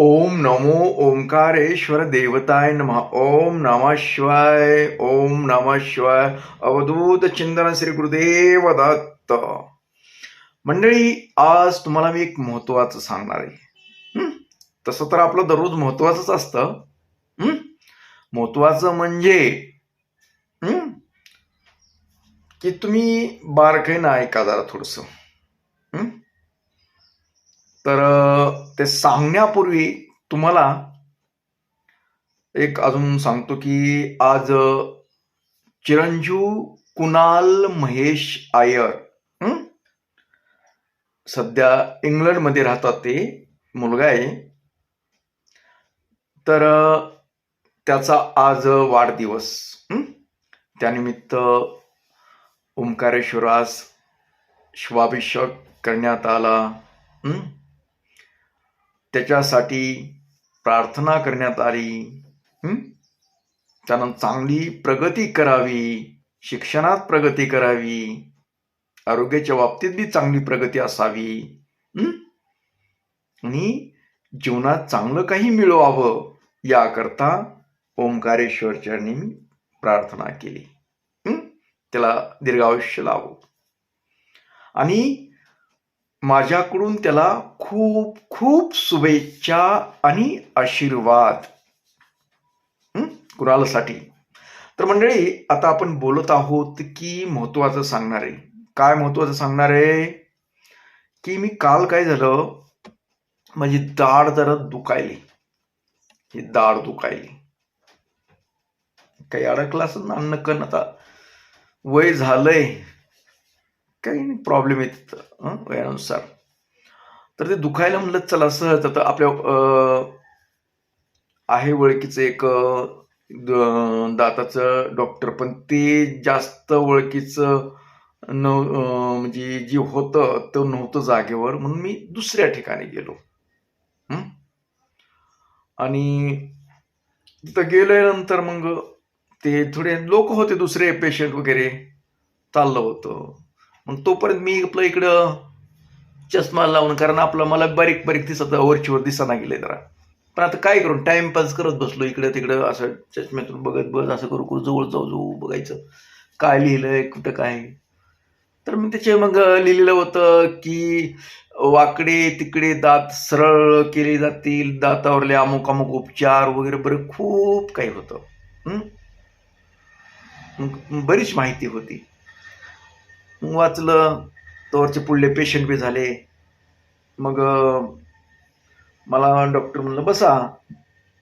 ओम नमो ओंकारेश्वर देवताय नमः। ओम नमः शिवाय ओम नमः शिवाय। अवधूत चिंतन श्री गुरुदेव दत्त। मंडळी आज तुम्हाला मी एक महत्वाचं सांगणार आहे. तसं तर आपलं दररोज महत्वाचंच असतं. महत्वाचं म्हणजे की तुम्ही बारकाईनं ऐका जरा थोडस. तर ते सांगण्यापूर्वी तुम्हाला एक अजून सांगतो की आज चिरंजीव कुणाल महेश आयर सध्या इंग्लंडमध्ये राहतात ते मुलगा आहे. तर त्याचा आज वाढदिवस त्यानिमित्त ओंकारेश्वरास शुभाभिषेक करण्यात आला त्याच्यासाठी प्रार्थना करण्यात आली. त्यानं चांगली प्रगती करावी शिक्षणात प्रगती करावी आरोग्याच्या बाबतीत बी चांगली प्रगती असावी. आणि जीवनात चांगलं काही मिळवावं याकरता ओंकारेश्वर मी प्रार्थना केली. त्याला दीर्घायुष्य लावो आणि माझ्याकडून त्याला खूप खूप शुभेच्छा आणि आशीर्वाद. हं? कुणालासाठी? तर मंडळी आता आपण बोलत आहोत की महत्वाचं सांगणार आहे. काय महत्वाचं सांगणार आहे? की मी काल काय झालं? माझी दाढ जरा दुखायली. ही दाढ दुखायली. काही अडकला असं ना नकन आता. वय झालंय. काही प्रॉब्लेम येत वयानुसार तर ते दुखायला म्हणलं चला सहज. आता आपल्या आहे ओळखीचं एक दाताचं डॉक्टर पण ते जास्त ओळखीचं न म्हणजे जे होतं ते नव्हतं जागेवर. म्हणून मी दुसऱ्या ठिकाणी गेलो. आणि तिथं गेल्यानंतर मग ते थोडे लोक होते दुसरे पेशंट वगैरे. चाललं होतं. मग तोपर्यंत मी आपलं इकडं चष्मा लावून कारण आपलं मला बारीक बारीक दिसत वरचीवर दिसाना गेले जरा. पण आता काय करून टाइमपास करत बसलो इकडं तिकडं असं चष्म्यातून बघत बस असं करू करू जवळ जाऊ जाऊ बघायचं. काय लिहिलंय कुठं काय? तर मी त्याचे मग लिहिलेलं होतं की वाकडे तिकडे दात सरळ केले जातील दातावरले अमुक अमुक उपचार वगैरे बरं खूप काही होतं. बरीच माहिती होती. वाचलं तोवरचे पुढले पेशंट बी झाले. मग मला डॉक्टर म्हणलं बसा.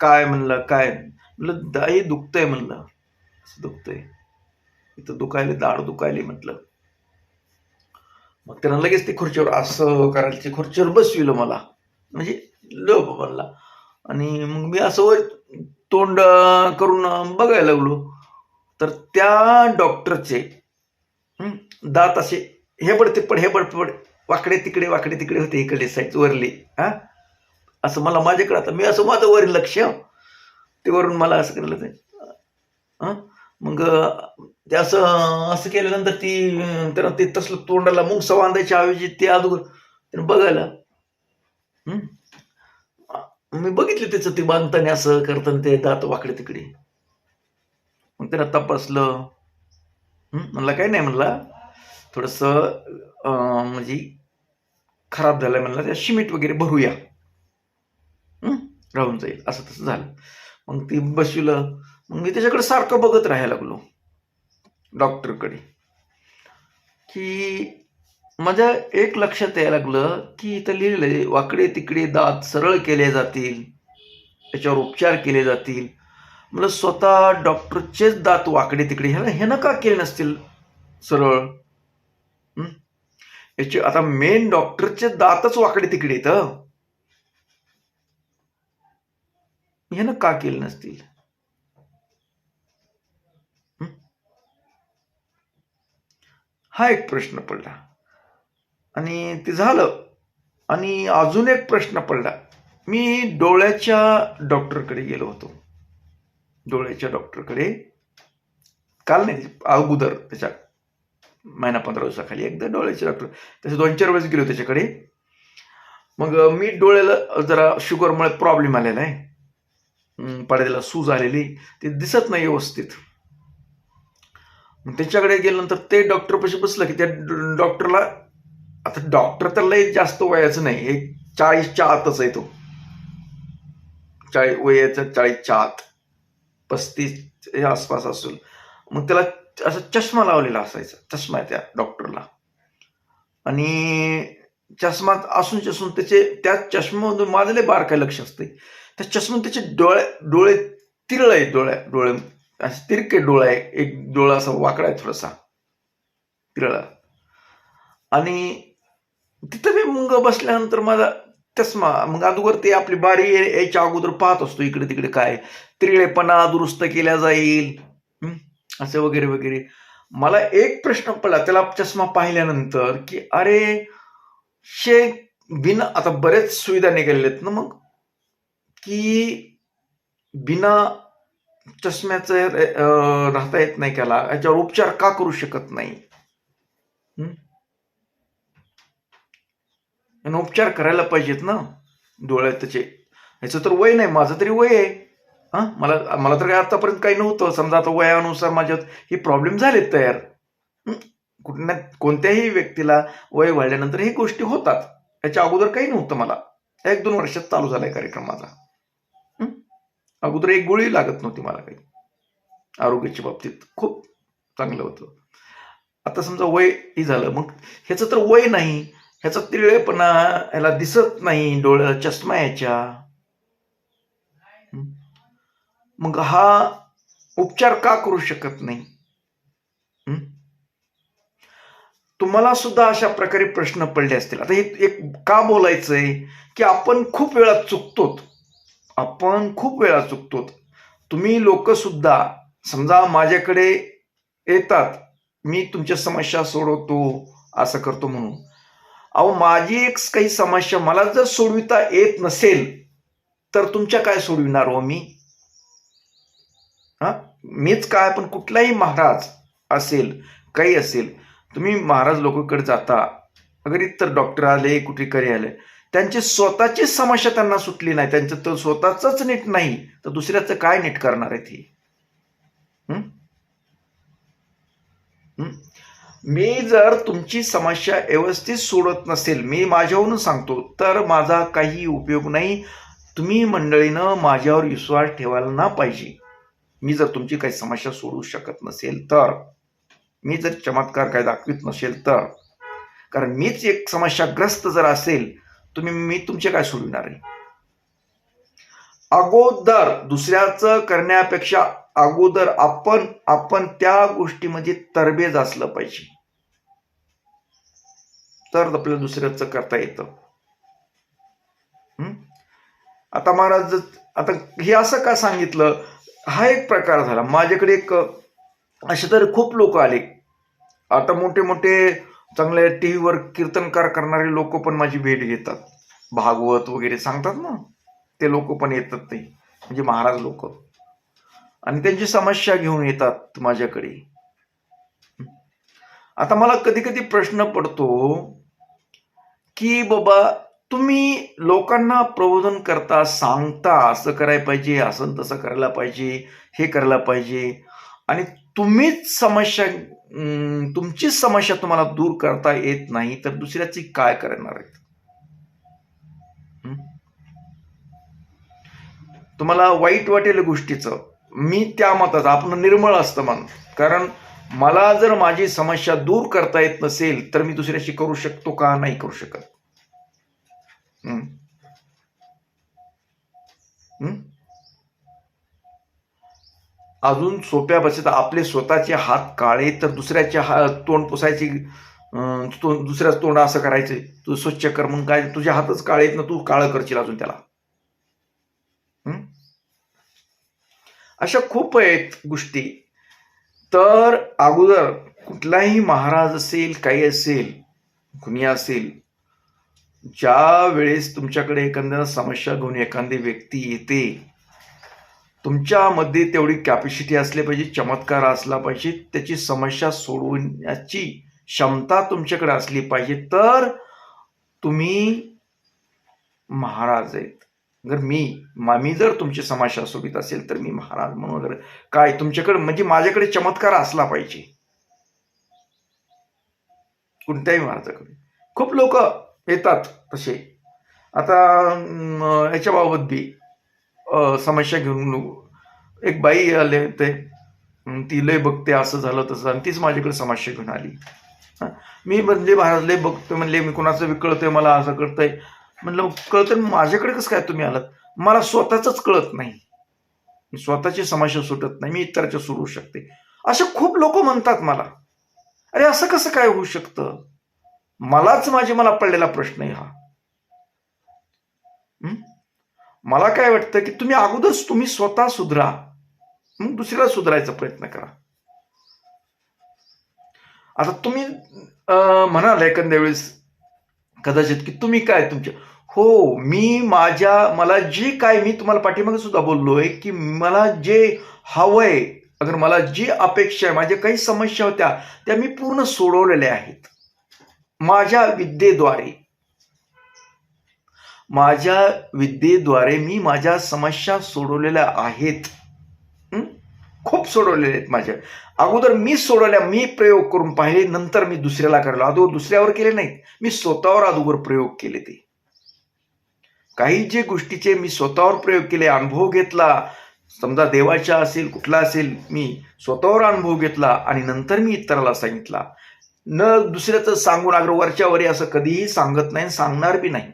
काय? म्हणलं काय? म्हणलं दाई दुखतंय म्हणलं. असं दुखतंय? इथं दुखायले दाढ दुखायली म्हटलं. मग त्यांना लगेच ते खुर्चीवर असं करायला ते खुर्चीवर बसविलं मला. म्हणजे लोप म्हणला. आणि मग मी असं वर तोंड करून बघायला लागलो. तर त्या डॉक्टरचे दात असे हे तिप्पड हेबड पड हे वाकडे तिकडे वाकडे तिकडे होते इकडे साईड वरली हां? असं मला माझ्याकडे आता मी असं माझं वरील लक्ष ते वरून मला असं केलं ते हां? मग ते असं असं केल्यानंतर ती त्यानं ते तसलं तोंडाला मुंग बांधायच्या ऐवजी ते अगोदर त्यानं बघायला मी बघितलं त्याचं ते बांधताना असं करताना ते दात वाकडे तिकडे. मग त्यानं तपासलं. म्हणलं काही नाही म्हणला. थोडस म्हणजे खराब झालंय म्हणलं त्या शिमिट वगैरे भरूया. राहून जाईल. असं तसं झालं. मग ती बसविलं. मग मी त्याच्याकडे सारखं बघत राहायला लागलो. डॉक्टरकडे. की माझ्या एक लक्षात यायला लागलं की इथं लिहिलेलं आहे वाकडे तिकडे दात सरळ केले जातील त्याच्यावर उपचार केले जातील. मला स्वतः डॉक्टरचेच दात वाकडे तिकडे ह्याला ह्यानं का केले नसतील? सरळ. याचे आता मेन डॉक्टरचे दातच वाकडे तिकडे तर ह्यानं का केले नसतील? हा एक प्रश्न पडला. आणि ते झालं. आणि अजून एक प्रश्न पडला. मी डोळ्याच्या डॉक्टरकडे गेलो होतो. डोळ्याच्या डॉक्टरकडे. काल नाही अगोदर त्याच्या महिना पंधरा दिवसाखाली एकदा डोळ्याचे डॉक्टर तसे दोन चार वेळेस गेलो त्याच्याकडे. मग मी डोळ्याला जरा शुगरमुळे प्रॉब्लेम आलेला आहे. पडद्याला सूज आलेली ते दिसत नाही व्यवस्थित. मग त्याच्याकडे गेल्यानंतर ते डॉक्टर पाशी बसलं की त्या डॉक्टरला आता डॉक्टर तर लय जास्त वयाचं नाही एक चाळीसच्या आतच आहे तो. चाळीस वयाचा चाळीसच्या आत. पस्तीस या आसपास असून मग त्याला असा चष्मा लावलेला असायचा चष्मा आहे त्या डॉक्टरला आणि चष्मात असून चसून त्याचे त्या चष्म्यामधून माझं लय बारकाय लक्ष असते त्या चष्म्यात त्याचे डोळे डोळे तिरळ आहे डोळ्या डोळे असे तिरके डोळा आहे एक डोळा असा वाकडा आहे थोडासा तिरळा. आणि तिथं मी मुंग बसल्यानंतर माझा चष्मा मग अगोदर ते आपली बारी यायच्या अगोदर पाहत असतो इकडे तिकडे काय. त्रिळेपणा दुरुस्त केल्या जाईल. असे वगैरे वगैरे. मला एक प्रश्न पडला. त्याला चष्मा पाहिल्यानंतर की अरे शे बिना आता बरेच सुविधा निघालेल्या आहेत ना मग? की बिना चष्म्याचं राहता येत नाही त्याला. याच्यावर उपचार का करू शकत नाही? आणि उपचार करायला पाहिजेत ना. डोळ्यात त्याचे. ह्याचं तर वय नाही माझं तरी वय आहे. हां? मला मला तर काय आत्तापर्यंत काही नव्हतं. समजा आता वयानुसार माझ्यात हे प्रॉब्लेम झालेत तयार. हं? कुठल्या कोणत्याही व्यक्तीला वय वाढल्यानंतर हे गोष्टी होतात. याच्या अगोदर काही नव्हतं मला. एक दोन वर्षात चालू झालाय कार्यक्रम माझा. अगोदर एक गोळी लागत नव्हती मला काही. आरोग्याच्या बाबतीत खूप चांगलं होतं. आता समजा वय ही झालं मग ह्याचं तर वय नाही. ह्याचा तिळेपणा ह्याला दिसत नाही डोळ्याला चष्मा याच्या. मग हा उपचार का करू शकत नाही? तुम्हाला सुद्धा अशा प्रकारे प्रश्न पडले असतील. आता हे एक का बोलायचंय? की आपण खूप वेळा चुकतोत. आपण खूप वेळा चुकतोत. तुम्ही लोक सुद्धा समजा माझ्याकडे येतात. मी तुमच्या समस्या सोडवतो असं करतो म्हणून. अहो माझी एक काही समस्या मला जर सोडविता येत नसेल तर तुमच्या काय सोडविणार हो मी? हा? मीच काय पण कुठलाही महाराज असेल काही असेल तुम्ही महाराज लोकांकडे जाता अगर इतर डॉक्टर आले कुठे करी आले त्यांची स्वतःची समस्या त्यांना सुटली नाही त्यांचं तर स्वतःचंच नीट नाही तर दुसऱ्याचं काय नीट करणार आहे ती हं? हं? मी जर तुमची समस्या व्यवस्थित सोडत नसेल मी माझ्यावरून सांगतो तर माझा काही उपयोग नाही. तुम्ही मंडळीनं माझ्यावर विश्वास ठेवायला ना पाहिजे. मी जर तुमची काही समस्या सोडू शकत नसेल तर मी जर चमत्कार काय दाखवित नसेल तर कारण मीच एक समस्याग्रस्त जर असेल तुम्ही मी तुमचे काय सोडविणार आहे? अगोदर दुसऱ्याचं करण्यापेक्षा अगोदर आपण आपण त्या गोष्टीमध्ये तरबेज असलं पाहिजे. तर आपल्याला दुसऱ्याचं करता येतं. आता महाराज आता हे असं का सांगितलं? हा एक प्रकार झाला. माझ्याकडे एक असे तर खूप लोक आले. आता मोठे मोठे चांगले टी व्हीवर कीर्तनकार करणारे लोक पण माझी भेट घेतात. भागवत वगैरे सांगतात ना? ते लोक पण येतात ते. म्हणजे महाराज लोक. आणि त्यांची समस्या घेऊन येतात माझ्याकडे. आता मला कधी कधी प्रश्न पडतो की बाबा तुम्ही लोकांना प्रबोधन करता सांगता असं करायला पाहिजे असं तसं करायला पाहिजे हे करायला पाहिजे. आणि तुम्हीच समस्या तुमचीच समस्या तुम्हाला दूर करता येत नाही तर दुसऱ्याची काय करणार आहेत? तुम्हाला वाईट वाटेल गोष्टीचं. मी त्या मताचं आपण निर्मळ असतं मन कारण मला जर माझी समस्या दूर करता येत नसेल तर मी दुसऱ्याशी करू शकतो का? नाही करू शकत. अजून सोप्या भाषेत आपले स्वतःचे हात काळे तर दुसऱ्याचे हा तोंड पुसायची अं, तो- तोंड असं करायचं तू स्वच्छ कर म्हणून काय तुझे हातच काळे आहेत ना तू काळं करशील अजून त्याला. अशा खूप आहेत गोष्टी. तर अगोदर कुठलाही महाराज असेल काही असेल कुणी असेल ज्या वेळेस तुमच्याकडे एखाद्या समस्या घेऊन एखादी व्यक्ती येते तुमच्यामध्ये तेवढी कॅपॅसिटी असली पाहिजे चमत्कार असला पाहिजे त्याची समस्या सोडवण्याची क्षमता तुमच्याकडे असली पाहिजे तर तुम्ही महाराज आहेत. जर मी मी जर तुमची समाशा सोबत असेल तर मी महाराज म्हणून वगैरे काय तुमच्याकडे म्हणजे माझ्याकडे चमत्कार असला पाहिजे. कोणत्याही महाराजाकडे. खूप लोक येतात तसे. आता याच्याबाबत बी समस्या घेऊन एक बाई आले ते ती लय बघते असं झालं तसं आणि तीच माझ्याकडे समस्या घेऊन आली. मी म्हणजे महाराज लय बघतोय म्हणले मी कुणाचं विकळतोय मला असं कळतंय म्हणलं कळतं माझ्याकडे कसं काय तुम्ही आलात? मला स्वतःच कळत नाही. स्वतःची समस्या सुटत नाही मी इतरांच्या सुरू शकते. असे खूप लोक म्हणतात मला. अरे असं कसं काय होऊ शकतं? मलाच माझे मला पडलेला प्रश्न आहे हा. मला काय वाटतं की तुम्ही अगोदरच तुम्ही स्वतः सुधरा. मग दुसऱ्याला सुधारायचा प्रयत्न करा. आता तुम्ही म्हणाल एखाद्या वेळेस कदाचित की तुम्ही काय तुमच्या हो मी माझ्या मला जे काय मी तुम्हाला पाठीमागे सुद्धा बोललोय की मला जे हवंय अगर मला जी अपेक्षा आहे माझ्या काही समस्या होत्या त्या मी पूर्ण सोडवलेल्या आहेत. माझ्या विद्येद्वारे. माझ्या विद्येद्वारे मी माझ्या समस्या सोडवलेल्या आहेत. खूप सोडवलेल्या आहेत माझ्या. अगोदर मी सोडवल्या मी प्रयोग करून पाहिले नंतर मी दुसऱ्याला करलो अगोदर दुसऱ्यावर केले नाहीत. मी स्वतःवर अगोदर प्रयोग केले ते. काही जे गोष्टीचे मी स्वतःवर प्रयोग केले अनुभव घेतला समजा देवाच्या असेल कुठला असेल मी स्वतःवर अनुभव घेतला आणि नंतर मी इतराला सांगितला. न दुसऱ्याचं सांगून अग्र वरच्या असं कधीही सांगत नाही सांगणार बी नाही.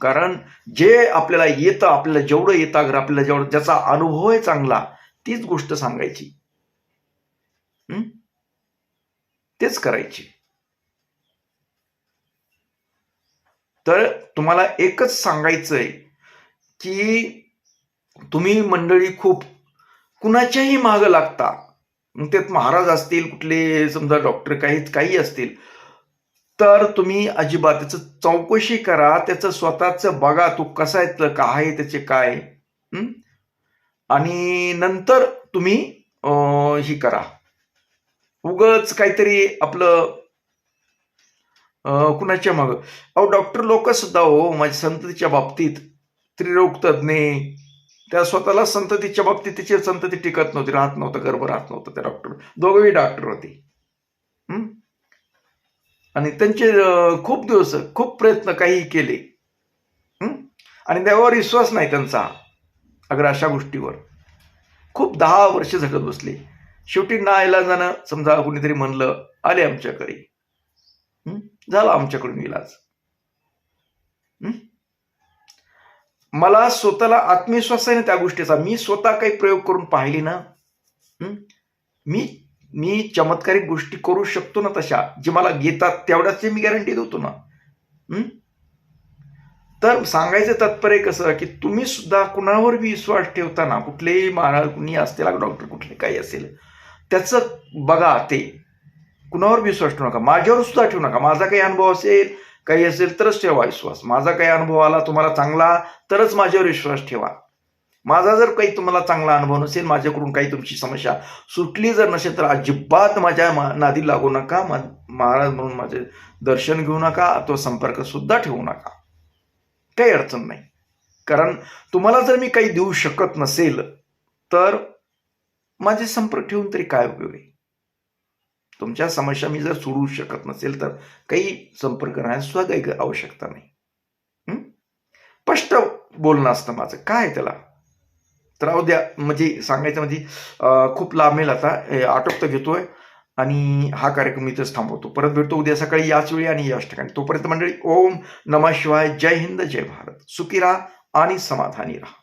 कारण जे आपल्याला येतं आपल्याला जेवढं येतं अगर आपल्याला जेवढं ज्याचा अनुभव आहे चांगला तीच गोष्ट सांगायची. तेच करायची. तर तुम्हाला एकच सांगायचं आहे की तुम्ही मंडळी खूप कुणाच्याही मागं लागता. मग त्यात महाराज असतील कुठले समजा डॉक्टर काही काही असतील तर तुम्ही अजिबात त्याचं चौकशी करा त्याचं स्वतःचं बघा तो कसा आहे तर काय आहे त्याचे काय. आणि नंतर तुम्ही हे ही करा. उगच काहीतरी आपलं कुणाच्या मागं? अहो डॉक्टर लोक सुद्धा हो माझ्या संततीच्या बाबतीत. त्रिरोग तज्ज्ञ. त्या स्वतःला संततीच्या बाबतीत तिची संतती टिकत नव्हती राहत नव्हतं गर्भ राहत नव्हतं त्या डॉक्टर दोघंही डॉक्टर होते. आणि त्यांचे खूप दिवस खूप प्रयत्न काही केले. आणि देवावर विश्वास नाही त्यांचा अगर अशा गोष्टीवर. खूप दहा वर्ष झटत बसले. शेवटी ना जाणं समजा कुणीतरी म्हणलं आले आमच्याकडे. झाला आमच्याकडून इलाज. मला स्वतःला आत्मविश्वास आहे ना त्या गोष्टीचा मी स्वतः काही प्रयोग करून पाहिले ना मी मी चमत्कारिक गोष्टी करू शकतो ना तशा जे मला घेतात तेवढ्याची मी गॅरंटी देतो ना. तर सांगायचं तात्पर्य कसं की तुम्ही सुद्धा कुणावर विश्वास ठेवताना कुठलेही महाराज कुणी असतील डॉक्टर कुठले काही असेल त्याचं बघा ते कुणावर विश्वास ठेवू नका? माझ्यावर सुद्धा ठेवू नका. माझा काही अनुभव असेल काही असेल तरच ठेवा विश्वास. माझा काही अनुभव आला तुम्हाला चांगला तरच माझ्यावर विश्वास ठेवा. माझा जर काही तुम्हाला चांगला अनुभव नसेल माझ्याकडून काही तुमची समस्या सुटली जर नसेल तर अजिबात माझ्या मा- नादी लागू नका. मा- महाराज म्हणून माझे दर्शन घेऊ नका अथवा संपर्क सुद्धा ठेवू नका. काही अडचण नाही. कारण तुम्हाला जर मी काही देऊ शकत नसेल तर माझे संपर्क ठेवून तरी काय उपयोग आहे? तुमच्या समस्या मी जर सोडवू शकत नसेल तर काही संपर्क करण्याची सुद्धा काही आवश्यकता नाही. स्पष्ट बोलणं असतं माझं. काय आहे त्याला? तर राहू द्या. म्हणजे सांगायचं म्हणजे खूप लांबेल आता. आटोपत आटोपतं घेतोय आणि हा कार्यक्रम इथंच थांबवतो. परत भेटतो उद्या सकाळी याच वेळी आणि याच ठिकाणी. तोपर्यंत मंडळी ओम नमः शिवाय. जय हिंद. जय भारत. सुखी राहा आणि समाधानी राहा.